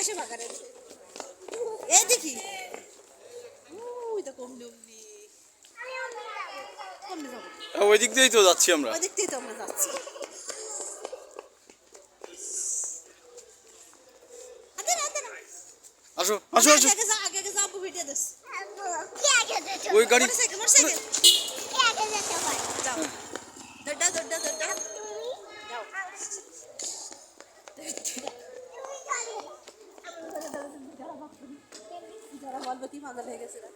শেষে ফাঁকা রয়েছে এই দেখি ওই তো কমনি অমনি ওই দিক দিয়েই তো যাচ্ছি আমরা ওই দিক থেকে তো আমরা যাচ্ছি। আসো আসো আসো আগে আগে যা, আগে আগে যা, আব্বু ভিডিও দিস। ওই গাড়ি মোটরসাইকেল, মোটরসাইকেল। যাও। দৌড়া, দৌড়া, দৌড়া। যাও। যারা বলবো কি পাগল হয়ে গেছে রে।